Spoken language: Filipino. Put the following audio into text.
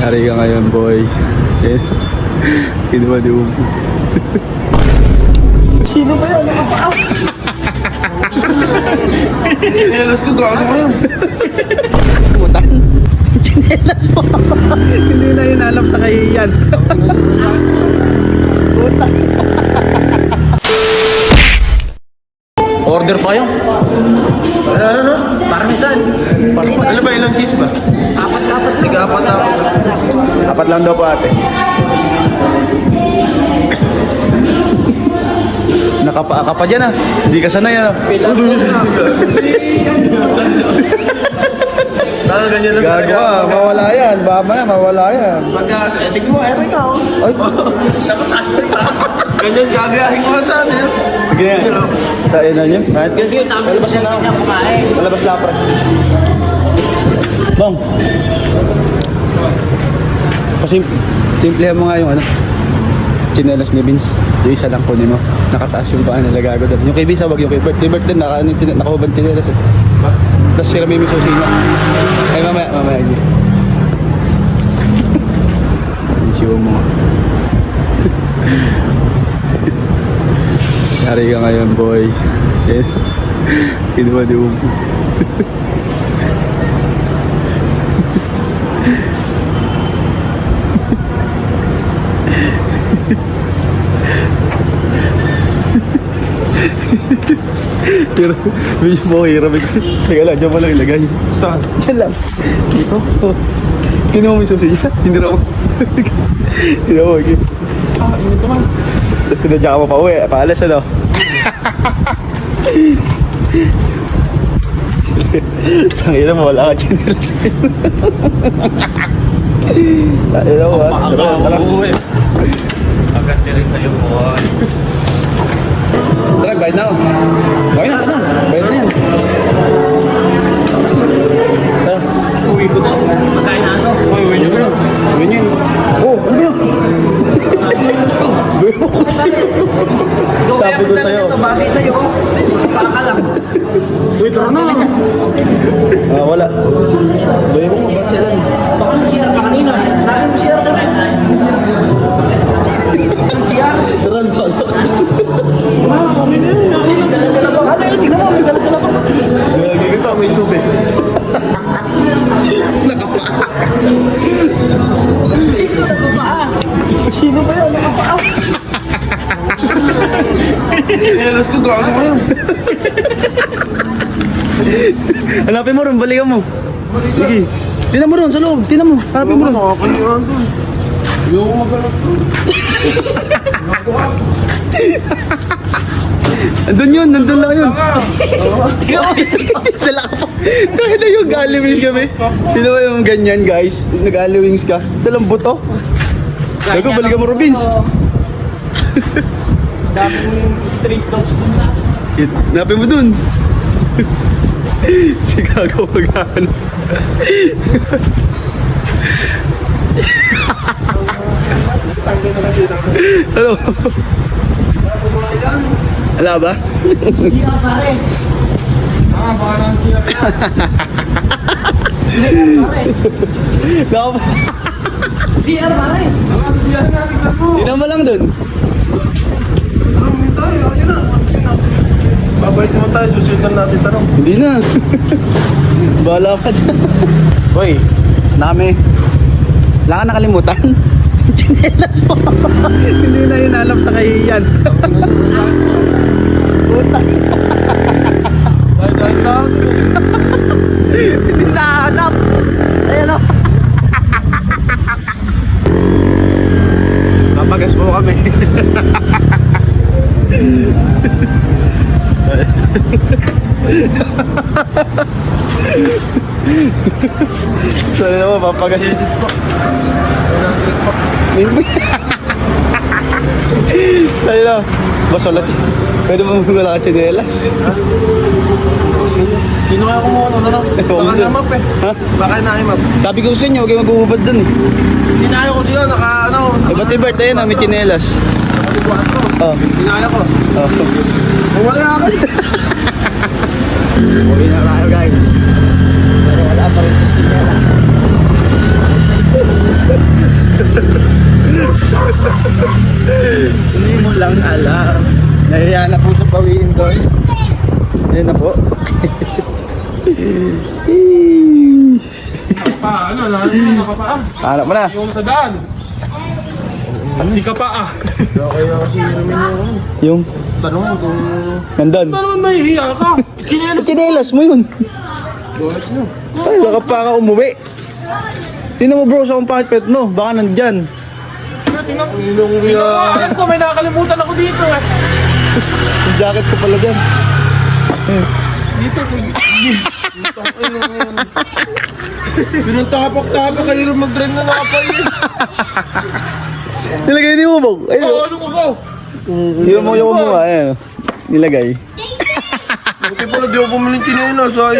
Yari ka ngayon, boy. Eh, kinuha ni Upo. Sino ba yan? Ano ba? Nilalas ko gago mo yun. Putan. Chinelas mo. Hindi na hinalap sa kahiyan. Putan. Order pa yun. Ano, ano, ano? Parmesan. Ano ba ilang cheese ba? Apat-apat. Tiga apat apat. Apat lang daw po ate. Nakapaa ka pa dyan ah. Hindi ka sanay ah. Tama ganyan lang Gago ah. Mawala yan. Bama na, mawala yan. Pagka sa etik mo, eto ikaw. Ay, Nakataas na pa. Ganyan gagayahin ko sa yun. sige na. Tain na niyo. Kahit kasi, malabas na ako. kumain. Malabas na pre. Bong. Pasim simple mo nga yung ano. Chinelas ni Vince. Yung isa lang kunin mo. Nakataas yung paa nila gago. Yung kay Vince, wag yung kay Bert. Kay Bert din, ano, nakahubad chinelas eh. Tapos sila may susi niya. Ay, mamaya, mamaya. Siyo mo. Yari ka ngayon, boy. Kinuha ni Upo. Pero, medyo mo hirap. Teka lang, dyan lang ilagay. Saan? Dyan lang. Dito. Oh. Kinuha mo yung niya. Hindi na ako. Hindi na ako. Ah, init naman. Tapos tinadya ka mo pa uwi. Paalas ano. Tangina mo, wala ka chinelas. Tangina mo, ah. Tara, tara. uuwi. Agad rin sa'yo, boy. Tara, bayad na ako. Bayad Uy, tara na. Ah, wala. Gawin mo ba't sila? Baka nang siyar ka kanina. Dahil mo siyar ka na. Ang siyar. Tara, tara. Ah, kami na pa. Ano yun? Tingnan mo. May dala-dala pa. Gagi ka pa, may subi. Hanapin mo ron, balikan mo. Sige. Tinan mo ron, sa loob. Tinan mo. Hanapin mo ron. Nakakaliwan dun. Ayoko magalat. Andun yun, nandun lang yun. Dala ka pa. Dahil na yung gallowings kami. Sino ba yung ganyan, guys? Nag-gallowings ka. Dalang buto. Gago, balikan mo, Robins. Daming street dogs dun sa... Hanapin mo dun. Si Gago pag-ano. Ano? Wala ba? Hindi ka pare. Ah, baka nang sila. Naka CR pare. Ah, siya nga, tignan mo. Tinan mo lang dun. Ano, may tayo. Ayun na. Babalik naman tayo. Susunod na natin tanong. Hindi na. Bahala ka dyan. Hoy, sinami. Wala ka nakalimutan. Chinelas mo. Hindi na hinalap sa kahiyan. Puta. Dahil dahil lang. Hindi na hanap. Ayan o. Papagas mo kami. Sorry naman, papagas. Sorry na. Bas ulit. Pwede mo wala ka chinelas. Kaya kumuha ng ano? Ito, Baka sir. na map eh. Ha? Baka na map. Sabi ko sa inyo, huwag kayo mag-uubad dun. Hinaya ko sila. Naka ano. Eh, ba't birthday na may chinelas? Ko. Oh. Hinaya ko. Oh. Wala ako. Uwi na tayo guys pa rin yung sinela. Hindi mo lang alam. Nahiya na po sa pawiin doon. Ayun na po. Ano pa, ano, lalo na ka pa. Hanap mo na. Yung sa daan. Si ka pa ah. Kaya kasi namin yung... Yung? Tanong kung... Nandun. Paano naman mahihiya ka? Chinelas mo yun mo. Ay, baka pa ka umuwi. Tingnan mo bro sa kung pakit pet mo. Baka nandyan. Tingnan. Ilong kuya. Alam ko, may nakalimutan ako dito eh. Yung jacket ko pala dyan. Dito, Pinagtapak-tapak kayo rin mag-drain na nakapay eh. Nilagay ni mo bro. Ayun. Oo, ano ko ko? Yung mo yung mo. Ayun. Nilagay. Buti pala di ako bumili ng chinelas. Ay.